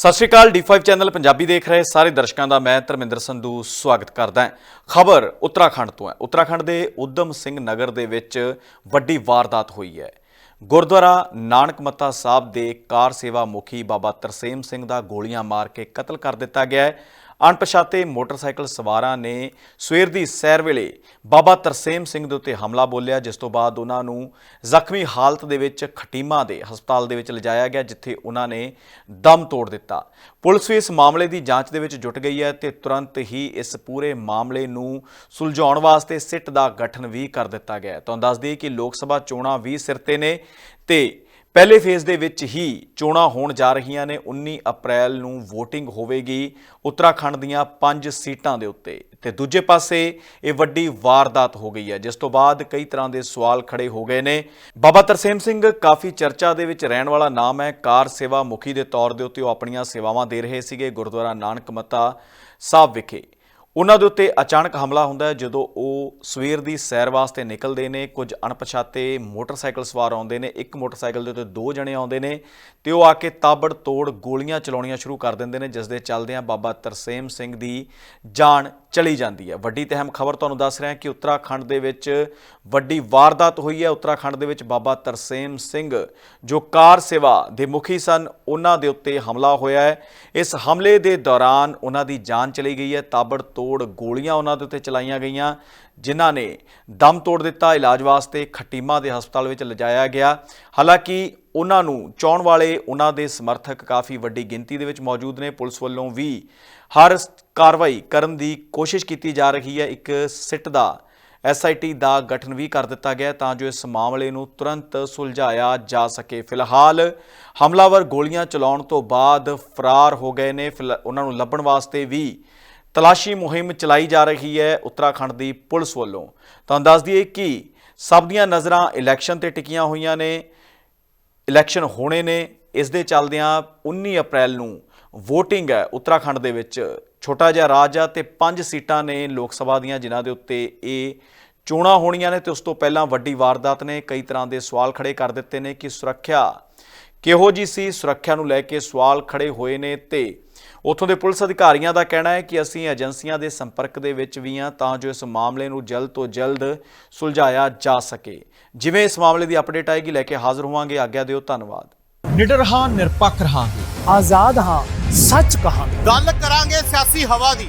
ਸਤਿ ਸ਼੍ਰੀ ਅਕਾਲ D5 channel Punjabi ਦੇਖ ਰਹੇ ਸਾਰੇ ਦਰਸ਼ਕਾਂ ਦਾ ਮੈਂ ਧਰਮਿੰਦਰ ਸੰਧੂ ਸਵਾਗਤ ਕਰਦਾ ਹਾਂ। ਖਬਰ ਉੱਤਰਾਖੰਡ ਤੋਂ ਹੈ। ਉੱਤਰਾਖੰਡ ਦੇ ਉਦਮ ਸਿੰਘ ਨਗਰ ਦੇ ਵਿੱਚ ਵੱਡੀ ਵਾਰਦਾਤ ਹੋਈ ਹੈ। ਗੁਰਦੁਆਰਾ ਨਾਨਕ ਮੱਤਾ ਸਾਹਿਬ ਦੇ ਕਾਰ ਸੇਵਾ ਮੁਖੀ ਬਾਬਾ ਤਰਸੇਮ ਸਿੰਘ ਦਾ ਗੋਲੀਆਂ ਮਾਰ ਕੇ ਕਤਲ ਕਰ ਦਿੱਤਾ ਗਿਆ ਹੈ। ਅਣਪਛਾਤੇ ਮੋਟਰਸਾਈਕਲ ਸਵਾਰਾਂ ਨੇ ਸਵੇਰ ਦੀ ਸੈਰ ਵੇਲੇ ਬਾਬਾ ਤਰਸੇਮ ਸਿੰਘ ਦੇ ਉੱਤੇ ਹਮਲਾ ਬੋਲਿਆ, ਜਿਸ ਤੋਂ ਬਾਅਦ ਉਹਨਾਂ ਨੂੰ ਜ਼ਖਮੀ ਹਾਲਤ ਦੇ ਵਿੱਚ ਖਟੀਮਾ ਦੇ ਹਸਪਤਾਲ ਦੇ ਵਿੱਚ ਲਿਜਾਇਆ ਗਿਆ, ਜਿੱਥੇ ਉਹਨਾਂ ਨੇ ਦਮ ਤੋੜ ਦਿੱਤਾ। ਪੁਲਿਸ ਵੀ ਇਸ ਮਾਮਲੇ ਦੀ ਜਾਂਚ ਦੇ ਵਿੱਚ ਜੁਟ ਗਈ ਹੈ ਤੇ ਤੁਰੰਤ ਹੀ ਇਸ ਪੂਰੇ ਮਾਮਲੇ ਨੂੰ ਸੁਲਝਾਉਣ ਵਾਸਤੇ ਸਿੱਟ ਦਾ ਗਠਨ ਵੀ ਕਰ ਦਿੱਤਾ ਗਿਆ ਹੈ। ਤੁਹਾਨੂੰ ਦੱਸ ਦਈਏ ਕਿ ਲੋਕ ਸਭਾ ਚੋਣਾਂ ਵੀ ਸਿਰ ਤੇ ਨੇ ਤੇ ਪਹਿਲੇ ਫੇਜ਼ ਦੇ ਵਿੱਚ ਹੀ ਚੋਣਾਂ ਹੋਣ ਜਾ ਰਹੀਆਂ ਨੇ। 19 ਅਪ੍ਰੈਲ ਨੂੰ VOTING ਹੋਵੇਗੀ ਉੱਤਰਾਖੰਡ ਦੀਆਂ 5 ਸੀਟਾਂ ਦੇ ਉੱਤੇ। ਤੇ ਦੂਜੇ ਪਾਸੇ ਇਹ ਵੱਡੀ ਵਾਰਦਾਤ ਹੋ ਗਈ ਹੈ, ਜਿਸ ਤੋਂ ਬਾਅਦ ਕਈ ਤਰ੍ਹਾਂ ਦੇ ਸਵਾਲ ਖੜੇ ਹੋ ਗਏ ਨੇ। ਬਾਬਾ ਤਰਸੇਮ ਸਿੰਘ ਕਾਫੀ ਚਰਚਾ ਦੇ ਵਿੱਚ ਰਹਿਣ ਵਾਲਾ ਨਾਮ ਹੈ। ਕਾਰ ਸੇਵਾ ਮੁਖੀ ਦੇ ਤੌਰ ਦੇ ਉੱਤੇ ਉਹ ਆਪਣੀਆਂ ਸੇਵਾਵਾਂ ਦੇ ਰਹੇ ਸੀਗੇ ਗੁਰਦੁਆਰਾ ਨਾਨਕ ਮੱਤਾ ਸਾਹਿਬ ਵਿਖੇ। ਉਹਨਾਂ ਦੇ ਉੱਤੇ ਅਚਾਨਕ ਹਮਲਾ ਹੁੰਦਾ ਹੈ, ਜਦੋਂ ਉਹ ਸਵੇਰ ਦੀ ਸੈਰ ਵਾਸਤੇ ਨਿਕਲਦੇ ਨੇ, ਕੁਝ ਅਣਪਛਾਤੇ ਮੋਟਰਸਾਈਕਲ ਸਵਾਰ ਆਉਂਦੇ ਨੇ, ਇੱਕ ਮੋਟਰਸਾਈਕਲ ਦੇ ਉੱਤੇ ਦੋ ਜਣੇ ਆਉਂਦੇ ਨੇ, ਤੇ ਉਹ ਆ ਕੇ ਤਾਬੜ ਤੋੜ ਗੋਲੀਆਂ ਚਲਾਉਣੀਆਂ ਸ਼ੁਰੂ ਕਰ ਦਿੰਦੇ ਨੇ, ਜਿਸ ਦੇ ਚੱਲਦਿਆਂ ਬਾਬਾ ਤਰਸੇਮ ਸਿੰਘ ਦੀ ਜਾਨ ਚਲੀ ਜਾਂਦੀ ਹੈ। ਵੱਡੀ ਤੇ ਅਹਿਮ ਖਬਰ ਤੁਹਾਨੂੰ ਦੱਸ ਰਿਹਾ ਕਿ ਉੱਤਰਾਖੰਡ ਦੇ ਵਿੱਚ ਵੱਡੀ ਵਾਰਦਾਤ ਹੋਈ ਹੈ। ਉੱਤਰਾਖੰਡ ਦੇ ਵਿੱਚ ਬਾਬਾ ਤਰਸੇਮ ਸਿੰਘ ਜੋ ਕਾਰ ਸੇਵਾ ਦੇ ਮੁਖੀ ਸਨ, ਉਹਨਾਂ ਦੇ ਉੱਤੇ ਹਮਲਾ ਹੋਇਆ ਹੈ। ਇਸ ਹਮਲੇ ਦੇ ਦੌਰਾਨ ਉਹਨਾਂ ਦੀ ਜਾਨ ਚਲੀ ਗਈ ਹੈ। ਤਾਬੜ ਤੋੜ ਗੋਲੀਆਂ ਉਹਨਾਂ ਦੇ ਉੱਤੇ ਚਲਾਈਆਂ ਗਈਆਂ, ਜਿਨ੍ਹਾਂ ਨੇ ਦਮ ਤੋੜ ਦਿੱਤਾ। ਇਲਾਜ ਵਾਸਤੇ ਖਟੀਮਾ ਦੇ ਹਸਪਤਾਲ ਵਿੱਚ ਲਿਜਾਇਆ ਗਿਆ। ਹਾਲਾਂਕਿ ਉਹਨਾਂ ਨੂੰ ਚਾਉਣ ਵਾਲੇ ਉਹਨਾਂ ਦੇ ਸਮਰਥਕ ਕਾਫੀ ਵੱਡੀ ਗਿਣਤੀ ਦੇ ਵਿੱਚ ਮੌਜੂਦ ਨੇ। ਪੁਲਿਸ ਵੱਲੋਂ ਵੀ ਹਰ ਕਾਰਵਾਈ ਕਰਨ ਦੀ ਕੋਸ਼ਿਸ਼ ਕੀਤੀ ਜਾ ਰਹੀ ਹੈ। ਇੱਕ ਸਿੱਟ ਦਾ ਐਸਆਈਟੀ ਦਾ ਗਠਨ ਵੀ ਕਰ ਦਿੱਤਾ ਗਿਆ ਤਾਂ ਜੋ ਇਸ ਮਾਮਲੇ ਨੂੰ ਤੁਰੰਤ ਸੁਲਝਾਇਆ ਜਾ ਸਕੇ। ਫਿਲਹਾਲ ਹਮਲਾਵਰ ਗੋਲੀਆਂ ਚਲਾਉਣ ਤੋਂ ਬਾਅਦ ਫਰਾਰ ਹੋ ਗਏ ਨੇ। ਫਿਲ- ਉਹਨਾਂ ਨੂੰ ਲੱਭਣ ਵਾਸਤੇ ਵੀ ਤਲਾਸ਼ੀ ਮੁਹਿੰਮ ਚਲਾਈ ਜਾ ਰਹੀ ਹੈ ਉੱਤਰਾਖੰਡ ਦੀ ਪੁਲਿਸ ਵੱਲੋਂ। ਤੁਹਾਨੂੰ ਦੱਸ ਦਈਏ ਕਿ ਸਭ ਦੀਆਂ ਨਜ਼ਰਾਂ ਇਲੈਕਸ਼ਨ ਤੇ ਟਿਕੀਆਂ ਹੋਈਆਂ ਨੇ। ਇਲੈਕਸ਼ਨ ਹੋਣੇ ਨੇ, ਇਸ ਦੇ ਚੱਲਦਿਆਂ 19 ਅਪ੍ਰੈਲ ਨੂੰ VOTING ਹੈ ਉੱਤਰਾਖੰਡ ਦੇ ਵਿੱਚ। ਛੋਟਾ ਜਿਹਾ ਰਾਜ ਆ ਤੇ ਪੰਜ ਸੀਟਾਂ ਨੇ ਲੋਕ ਸਭਾ ਦੀਆਂ, ਜਿਨ੍ਹਾਂ ਦੇ ਉੱਤੇ ਇਹ ਚੋਣਾਂ ਹੋਣੀਆਂ ਨੇ ਤੇ ਉਸ ਤੋਂ ਪਹਿਲਾਂ ਵੱਡੀ ਵਾਰਦਾਤ ਨੇ। ਕਈ ਤਰ੍ਹਾਂ ਦੇ ਸਵਾਲ ਖੜੇ ਕਰ ਦਿੱਤੇ ਨੇ ਕਿ ਸੁਰੱਖਿਆ ਕਿਹੋ ਜੀ ਸੀ? ਸੁਰੱਖਿਆ ਨੂੰ ਲੈ ਕੇ ਸਵਾਲ ਖੜੇ ਹੋਏ ਨੇ ਤੇ ਉਥੋਂ ਦੇ ਪੁਲਿਸ ਅਧਿਕਾਰੀਆਂ ਦਾ ਕਹਿਣਾ ਹੈ ਕਿ ਅਸੀਂ ਏਜੰਸੀਆਂ ਦੇ ਸੰਪਰਕ ਦੇ ਵਿੱਚ ਵੀ ਹਾਂ ਤਾਂ ਜੋ ਇਸ ਮਾਮਲੇ ਨੂੰ ਜਲਦ ਤੋਂ ਜਲਦ ਸੁਲਝਾਇਆ ਜਾ ਸਕੇ। ਜਿਵੇਂ ਇਸ ਮਾਮਲੇ ਦੀ ਅਪਡੇਟ ਆਏਗੀ ਲੈ ਕੇ ਹਾਜ਼ਰ ਹੋਵਾਂਗੇ। ਆਗਿਆ ਦਿਓ ਧੰਨਵਾਦ। ਨਿਡਰ ਹਾਂ ਨਿਰਪੱਖ ਰਹਾਂਗੇ। ਆਜ਼ਾਦ ਹਾਂ ਸੱਚ ਕਹਾਂਗੇ। ਗੱਲ ਕਰਾਂਗੇ ਸਿਆਸੀ ਹਵਾ ਦੀ।